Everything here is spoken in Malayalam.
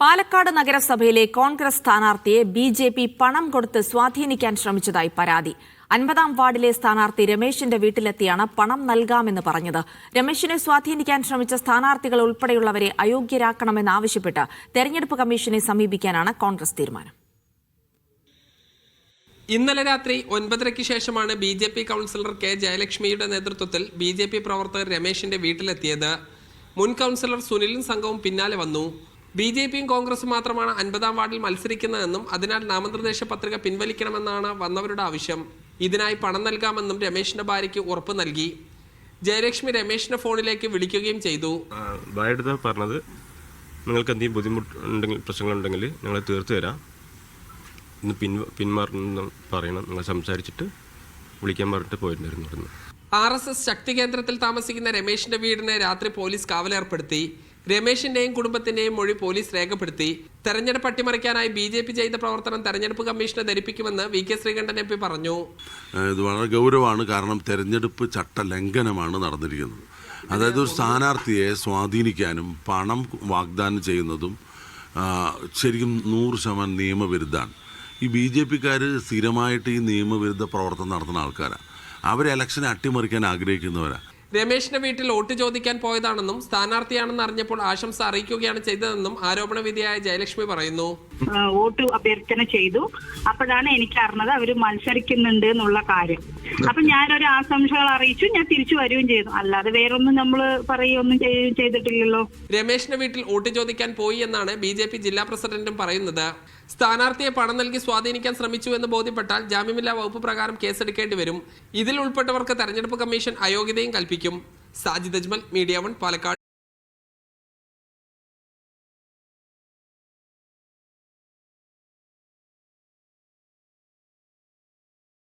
പാലക്കാട് നഗരസഭയിലെ കോൺഗ്രസ് സ്ഥാനാർത്ഥിയെ ബി ജെ പി പണം കൊടുത്ത് സ്വാധീനിക്കാൻ ശ്രമിച്ചതായി പരാതി. അൻപതാം വാർഡിലെ സ്ഥാനാർത്ഥി രമേശിന്റെ വീട്ടിലെത്തിയാണ് പണം നൽകാമെന്ന് പറഞ്ഞത്. രമേശിനെ സ്വാധീനിക്കാൻ ശ്രമിച്ച സ്ഥാനാർത്ഥികൾ ഉൾപ്പെടെയുള്ളവരെ അയോഗ്യരാക്കണമെന്നാവശ്യപ്പെട്ട് തെരഞ്ഞെടുപ്പ് കമ്മീഷനെ സമീപിക്കാനാണ് കോൺഗ്രസ് തീരുമാനം. ഇന്നലെ രാത്രി ഒൻപതരയ്ക്ക് ശേഷമാണ് B J P councillor K ജയലക്ഷ്മിയുടെ നേതൃത്വത്തിൽ ബി ജെ പി പ്രവർത്തകർ രമേശിന്റെ വീട്ടിലെത്തിയത്. മുൻ കൗൺസിലർ സുനിലും സംഘവും പിന്നാലെ വന്നു. ബി ജെ പിയും കോൺഗ്രസും മാത്രമാണ് അൻപതാം വാർഡിൽ മത്സരിക്കുന്നതെന്നും അതിനാൽ നാമനിർദ്ദേശ പത്രിക പിൻവലിക്കണമെന്നാണ് വന്നവരുടെ ആവശ്യം. ഇതിനായി പണം നൽകാമെന്നും രമേശിന്റെ ഭാര്യയ്ക്ക് ഉറപ്പ് നൽകി. ജയലക്ഷ്മി രമേശിന്റെ ഫോണിലേക്ക് വിളിക്കുകയും ചെയ്തു. പറഞ്ഞത് നിങ്ങൾക്ക് എന്തെങ്കിലും ബുദ്ധിമുട്ടുണ്ടെങ്കിൽ പ്രശ്നങ്ങളുണ്ടെങ്കിൽ ഞങ്ങൾ തീർത്തു തരാം. ഇന്ന് പിൻ പിന്മാറണമെന്ന് പറയണം. നിങ്ങൾ സംസാരിച്ചിട്ട് വിളിക്കാൻ പറഞ്ഞിട്ട് പോയിട്ടുണ്ടായിരുന്നു. ആർ എസ് എസ് ശക്തി കേന്ദ്രത്തിൽ താമസിക്കുന്ന രമേശിന്റെ വീടിനെ രാത്രി പോലീസ് കാവലേർപ്പെടുത്തി. രമേശിന്റെയും കുടുംബത്തിന്റെയും മൊഴി പോലീസ് രേഖപ്പെടുത്തി. തെരഞ്ഞെടുപ്പ് അട്ടിമറിക്കാനായി ബി ജെ പി ചെയ്ത പ്രവർത്തനം തെരഞ്ഞെടുപ്പ് കമ്മീഷനെ ധരിപ്പിക്കുമെന്ന് V K Sreekandan M P പറഞ്ഞു. ഇത് വളരെ ഗൗരവമാണ്. കാരണം തെരഞ്ഞെടുപ്പ് ചട്ട ലംഘനമാണ് നടന്നിരിക്കുന്നത്. അതായത് ഒരു സ്ഥാനാർത്ഥിയെ സ്വാധീനിക്കാനും പണം വാഗ്ദാനം ചെയ്യുന്നതും ശരിക്കും നൂറ് ശതമാനം നിയമവിരുദ്ധമാണ്. ഈ ബി ജെ പിക്കാർ സ്ഥിരമായിട്ട് ഈ നിയമവിരുദ്ധ പ്രവർത്തനം നടത്തുന്ന ആൾക്കാരാണ് അവർ ഇലക്ഷനെ അട്ടിമറിക്കാൻ ആഗ്രഹിക്കുന്നവരാണ് രമേശിന്റെ വീട്ടിൽ വോട്ട് ചോദിക്കാൻ പോയതാണെന്നും സ്ഥാനാർത്ഥിയാണെന്ന് അറിഞ്ഞപ്പോൾ ആശംസ അറിയിക്കുകയാണ് ചെയ്തതെന്നും ആരോപണ വിധിയായ ജയലക്ഷ്മി പറയുന്നു. വോട്ട് അഭ്യർത്ഥന ചെയ്തു. അപ്പോഴാണ് എനിക്ക് അറിഞ്ഞത് അവർ മത്സരിക്കുന്നുണ്ട് എന്നുള്ള കാര്യം. അപ്പൊ ഞാനൊരു ആശംസകൾ അറിയിച്ചു. ഞാൻ തിരിച്ചു വരികയും ചെയ്തു. അല്ലാതെ വേറൊന്നും നമ്മൾ പറയുകയൊന്നും ചെയ്തിട്ടില്ലല്ലോ. രമേശിന്റെ വീട്ടിൽ വോട്ട് ചോദിക്കാൻ പോയി എന്നാണ് ബി ജെ പി ജില്ലാ പ്രസിഡന്റും പറയുന്നത്. സ്ഥാനാർത്ഥിയെ പണം നൽകി സ്വാധീനിക്കാൻ ശ്രമിച്ചു എന്ന് ബോധ്യപ്പെട്ടാൽ ജാമ്യമില്ലാ വകുപ്പ് പ്രകാരം കേസെടുക്കേണ്ടി വരും. ഇതിൽ ഉൾപ്പെട്ടവർക്ക് തെരഞ്ഞെടുപ്പ് കമ്മീഷൻ അയോഗ്യതയും കൽപ്പിക്കും. Sajid Ajmal media one Palakkad.